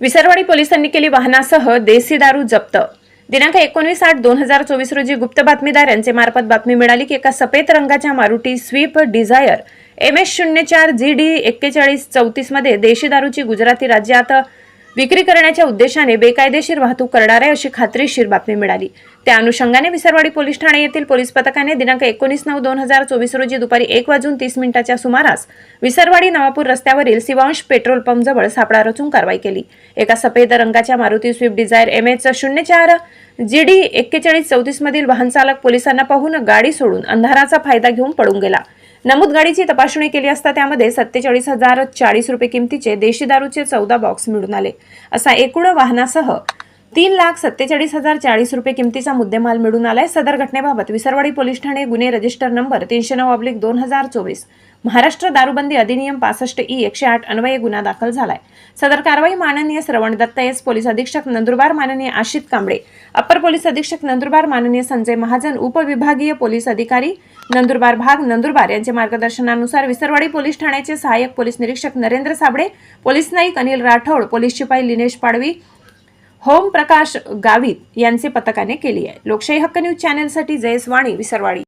विसरवाडी पोलिसांनी केली वाहनासह देसी दारू जप्त. दिनांक एकोणवीस आठ दोन हजार चोवीस रोजी गुप्त बातमीदार यांचे मार्फत बातमी मिळाली की एका सफेद रंगाच्या Maruti Swift Dzire M S शून्य चार जी डी एक्केचाळीस चौतीसमध्ये देशी दारूची गुजराती राज्यात विक्री करण्याच्या उद्देशाने बेकायदेशीर वाहतूक करणार आहे अशी खात्रीशीर बातमी मिळाली. त्या अनुषंगाने विसरवाडी पोलीस ठाणे येथील पोलीस पथकाने दिनांक एकोणीस नऊ दोन हजार चोवीस रोजी दुपारी एक वाजून तीस मिनिटाच्या सुमारास विसरवाडी नवापूर रस्त्यावरील शिवांश पेट्रोल पंप जवळ सापळा रचून कारवाई केली. एका सफेद रंगाच्या Maruti Swift Dzire M H शून्य चार जी डी एक्केचाळीस चौतीस मधील वाहन चालक पोलिसांना पाहून गाडी सोडून अंधाराचा फायदा घेऊन पळून गेला. नमूद गाडीची तपासणी केली असता त्यामध्ये सत्तेचाळीस हजार चाळीस रुपये किमतीचे देशी दारूचे चौदा बॉक्स मिळून आले. असा एकूण वाहनासह तीन लाख सत्तेचाळीस हजार चाळीस रुपये किमतीचा मुद्देमाल मिळून आलाय. सदर घटनेबाबत विसरवाडी पोलीस ठाणे गुन्हे रजिस्टर नंबर तीनशे नऊ अब्लिक दोन हजार चोवीस. महाराष्ट्र दारूबंदी अधिनियम पासष्ट ई एकशे आठ अन्वये गुन्हा दाखल झालाय. सदर कारवाई माननीय श्रवण दत्त एस पोलीस अधीक्षक नंदुरबार माननीय आशित कांबळे. अप्पर पोलीस अधीक्षक नंदुरबार माननीय संजय महाजन उपविभागीय पोलीस अधिकारी नंदुरबार भाग नंदुरबार यांच्या मार्गदर्शनानुसार विसरवाडी पोलीस ठाण्याचे सहाय्यक पोलीस निरीक्षक नरेंद्र साबळे पोलीस नाईक अनिल राठोड पोलीस शिपाई लिनेश पाडवी होम प्रकाश गावित यांचे पथकाने केली आहे. लोकशाही हक्क न्यूज चॅनलसाठी जयस वाणी विसरवाडी.